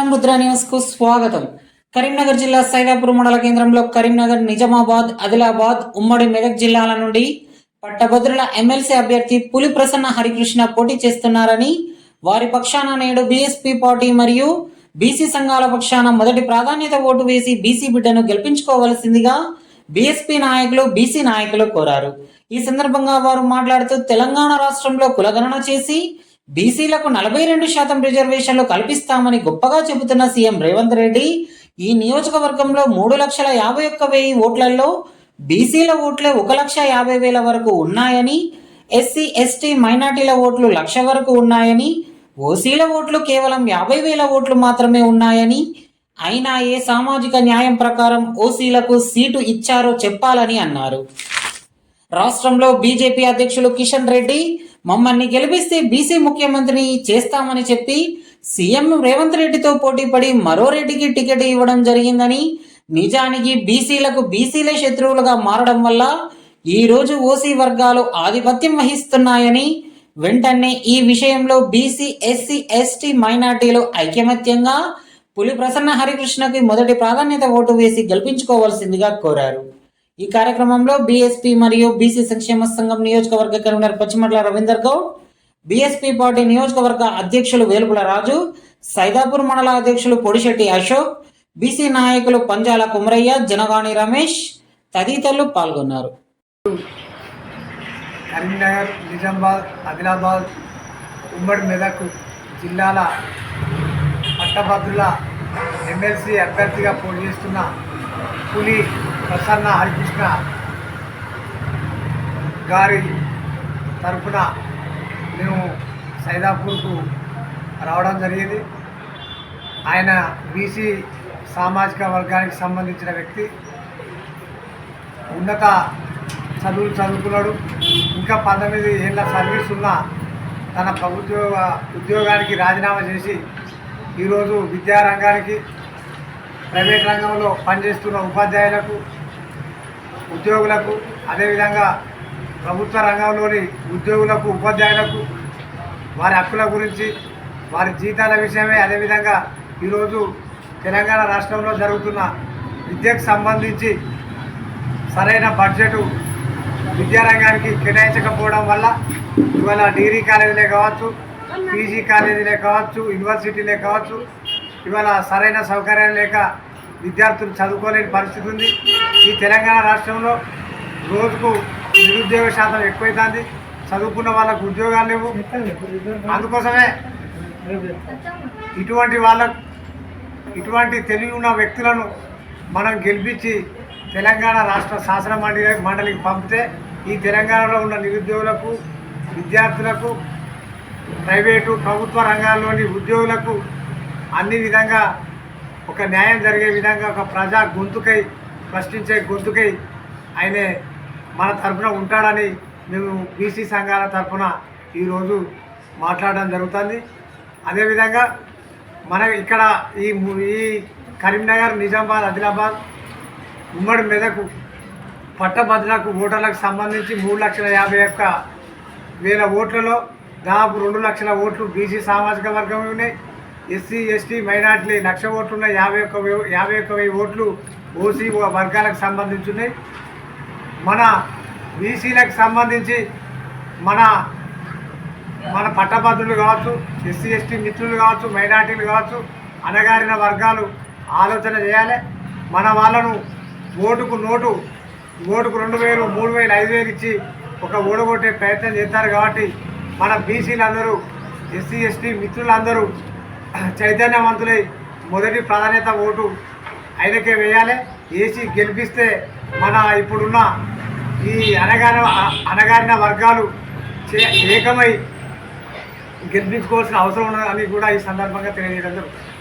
ముద్ర న్యూస్కు స్వాగతం. కరీంనగర్ జిల్లా సైదాపూర్ మండల కేంద్రంలో కరీంనగర్ నిజామాబాద్ ఆదిలాబాద్ ఉమ్మడి మెదక్ జిల్లాల నుండి పట్టభద్రుల ఎమ్మెల్సీ అభ్యర్థి పులి ప్రసన్న హరికృష్ణ పోటీ చేస్తున్నారని వారి పక్షాన నేడు బీఎస్పీ పార్టీ మరియు బీసీ సంఘాల పక్షాన మొదటి ప్రాధాన్యత ఓటు వేసి బీసీ బిడ్డను గెలిపించుకోవలసిందిగా బీఎస్పీ నాయకులు బీసీ నాయకులు కోరారు. ఈ సందర్భంగా వారు మాట్లాడుతూ తెలంగాణ రాష్ట్రంలో కులగణన చేసి బీసీలకు నలభై రెండు శాతం రిజర్వేషన్లు కల్పిస్తామని గొప్పగా చెబుతున్న సీఎం రేవంత్ రెడ్డి ఈ నియోజకవర్గంలో మూడు లక్షల యాభై ఒక్క వెయ్యి ఓట్లలో బీసీల ఓట్లే ఒక లక్ష యాభై వేల వరకు ఉన్నాయని ఎస్సీ ఎస్టీ మైనార్టీల ఓట్లు లక్ష వరకు ఉన్నాయని ఓసీల ఓట్లు కేవలం యాభై వేల ఓట్లు మాత్రమే ఉన్నాయని అయినా ఏ సామాజిక న్యాయం ప్రకారం ఓసీలకు సీటు ఇచ్చారో చెప్పాలని అన్నారు. రాష్ట్రంలో బీజేపీ అధ్యక్షులు కిషన్ రెడ్డి మమ్మల్ని గెలిపిస్తే బీసీ ముఖ్యమంత్రిని చేస్తామని చెప్పి సీఎం రేవంత్ రెడ్డితో పోటీపడి మరో రెడ్డికి టికెట్ ఇవ్వడం జరిగిందని నిజానికి బీసీలకు బీసీలే శత్రువులుగా మారడం వల్ల ఈ రోజు ఓసీ వర్గాలు ఆధిపత్యం వహిస్తున్నాయని వెంటనే ఈ విషయంలో బీసీ ఎస్సీ ఎస్టీ మైనార్టీలు ఐకమత్యంగా పులి ప్రసన్న హరికృష్ణకి మొదటి ప్రాధాన్యత ఓటు వేసి గెలిపించుకోవాల్సిందిగా కోరారు. ఈ కార్యక్రమంలో బీఎస్పీ మరియు బీసీ సంక్షేమ సంఘం నియోజకవర్గ convenor Pachimatla Ravinder Goud BSP party నియోజకవర్గ అధ్యక్షులు వేలుపుల రాజు సైదాపూర్ మండల అధ్యక్షులు పొడిశెట్టి అశోక్ బీసీ నాయకులు పంజాల కుమరయ్య జనగాణి రమేష్ తదితరులు పాల్గొన్నారు. కరీంనగర్ నిజామాబాద్ ఆదిలాబాద్ ఉమ్మడి మెదక్ జిల్లాల పట్టభద్రుల ఎమ్మెల్సీ అభ్యర్థిగా పోటీ చేస్తున్న పులి ప్రసన్న హరికృష్ణ గారి తరఫున మేము సైదాపూర్కు రావడం జరిగింది. ఆయన బీసీ సామాజిక వర్గానికి సంబంధించిన వ్యక్తి. ఉన్నత చదువులు చదువుకున్నాడు. ఇంకా పంతొమ్మిది ఏళ్ళ సర్వీస్ ఉన్న తన ప్రభుత్వ ఉద్యోగానికి రాజీనామా చేసి ఈరోజు విద్యారంగానికి ప్రైవేట్ రంగంలో పనిచేస్తున్న ఉపాధ్యాయులకు ఉద్యోగులకు అదేవిధంగా ప్రభుత్వ రంగంలోని ఉద్యోగులకు ఉపాధ్యాయులకు వారి హక్కుల గురించి వారి జీతాల విషయమే అదేవిధంగా ఈరోజు తెలంగాణ రాష్ట్రంలో జరుగుతున్న విద్యకు సంబంధించి సరైన బడ్జెట్ విద్యారంగానికి కేటాయించకపోవడం వల్ల ఇవాళ డిగ్రీ కాలేజీలే కావచ్చు పీజీ కాలేజీలే కావచ్చు యూనివర్సిటీలే కావచ్చు ఇవాళ సరైన సౌకర్యాలు లేక విద్యార్థులు చదువుకోలేని పరిస్థితి ఉంది. ఈ తెలంగాణ రాష్ట్రంలో రోజుకు నిరుద్యోగ శాతం ఎక్కువైతుంది. చదువుకున్న వాళ్ళకు ఉద్యోగాలు లేవు. అందుకోసమే ఇటువంటి వాళ్ళకు ఇటువంటి తెలివి ఉన్న వ్యక్తులను మనం గెలిపించి తెలంగాణ రాష్ట్ర శాసన మండలి మండలికి పంపితే ఈ తెలంగాణలో ఉన్న నిరుద్యోగులకు విద్యార్థులకు ప్రైవేటు ప్రభుత్వ రంగాల్లోని ఉద్యోగులకు అన్ని విధంగా ఒక న్యాయం జరిగే విధంగా ఒక ప్రజా గొంతుకై ప్రశ్నించే గొంతుకై ఆయనే మన తరఫున ఉంటాడని మేము బీసీ సంఘాల తరఫున ఈరోజు మాట్లాడడం జరుగుతుంది. అదేవిధంగా మన ఇక్కడ ఈ ఈ కరీంనగర్ నిజామాబాద్ ఆదిలాబాద్ ఉమ్మడి మెదకు పట్టభద్రులకు ఓటర్లకు సంబంధించి మూడు లక్షల యాభై ఒక్క వేల ఓట్లలో దాదాపు రెండు లక్షల ఓట్లు బీసీ సామాజిక వర్గం ఉన్నాయి ఎస్సీ ఎస్టీ మైనార్టీ లక్ష ఓట్లు యాభై ఒక్క యాభై ఒక్క వెయ్యి ఓట్లు ఓసీ వర్గాలకు సంబంధించి ఉన్నాయి మన బీసీలకు సంబంధించి మన మన పట్టభద్రులు కావచ్చు ఎస్సీ ఎస్టీ మిత్రులు కావచ్చు మైనార్టీలు కావచ్చు అనగారిన వర్గాలు ఆలోచన చేయాలి. మన వాళ్ళను ఓటుకు నోటు ఓటుకు రెండు వేలు మూడు వేలు ఐదు వేలు ఇచ్చి ఒక ఓడగొట్టే ప్రయత్నం చేస్తారు కాబట్టి మన బీసీలందరూ ఎస్సీ ఎస్టీ మిత్రులందరూ చైతన్యవంతులై మొదటి ప్రాధాన్యత ఓటు ఆయనకే వేయాలి. వేసి గెలిపిస్తే మన ఇప్పుడున్న ఈ అనగాన అనగారిన వర్గాలు చే- ఏకమై గెలిపించుకోవాల్సిన అవసరం ఉన్నదని కూడా ఈ సందర్భంగా తెలియజేయడం జరుగుతుంది.